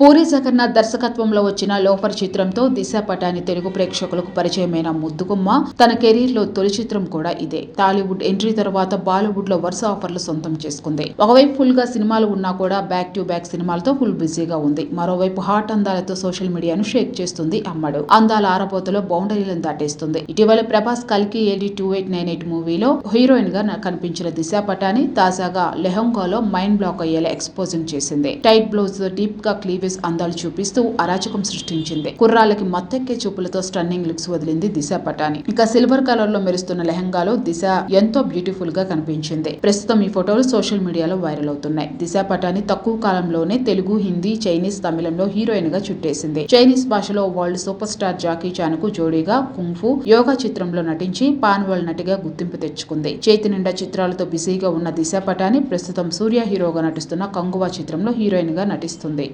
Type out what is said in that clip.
పూరి జగన్నాథ్ దర్శకత్వంలో వచ్చిన లోఫర్ చిత్రంతో దిశ పటాని తెలుగు ప్రేక్షకులకు పరిచయమైన ముద్దుగుమ్మ తన కెరీర్లో తొలి చిత్రం కూడా ఇదే. టాలీవుడ్ ఎంట్రీ తర్వాత బాలీవుడ్లో వరుస ఆఫర్లు సొంతం చేసుకుంది. ఒకవైపు ఫుల్గా సినిమాలు ఉన్నా కూడా బ్యాక్ టు బ్యాక్ సినిమాలతో ఫుల్ బిజీగా ఉంది. మరోవైపు హాట్ అందాలతో సోషల్ మీడియాను షేక్ చేస్తుంది అమ్మడు. అందాల ఆరబోతలో బౌండరీలను దాటేస్తుంది. ఇటీవల ప్రభాస్ కల్కి AD two eight nine eight మూవీలో హీరోయిన్గా కనిపించిన దిశ పటాని తాజాగా లెహంగాలో మైండ్ బ్లాక్ అయ్యేలా ఎక్స్పోజింగ్ చేసింది. టైట్ బ్లౌజ్తో డీప్గా క్లీవేజ్ అందాలు చూపిస్తూ అరాచకం సృష్టించింది. కుర్రాళ్ళకి మత్తెక్కే చూపులతో స్టన్నింగ్ లుక్స్ వదిలింది దిశ పటాని. ఇక సిల్వర్ కలర్లో మెరుస్తున్న లెహంగాలో దిశ ఎంతో బ్యూటిఫుల్గా కనిపించింది. ప్రస్తుతం ఈ ఫోటోలు సోషల్ మీడియాలో వైరల్ అవుతున్నాయి. దిశ పటాని తక్కువ కాలంలోనే తెలుగు హిందీ చైనీస్ తమిళంలో హీరోయిన్గా చుట్టేసింది చైనీస్ భాషలో వరల్డ్ సూపర్ స్టార్ జాకీ చాన్కు జోడీగా కుంఫు యోగా చిత్రంలో నటించి పాన్ వరల్డ్ నటిగా గుర్తింపు తెచ్చుకుంది. చేతి నిండా చిత్రాలతో బిజీగా ఉన్న దిశ పటాని ప్రస్తుతం సూర్య హీరోగా నటిస్తున్న కంగువా చిత్రంలో హీరోయిన్గా నటిస్తుంది.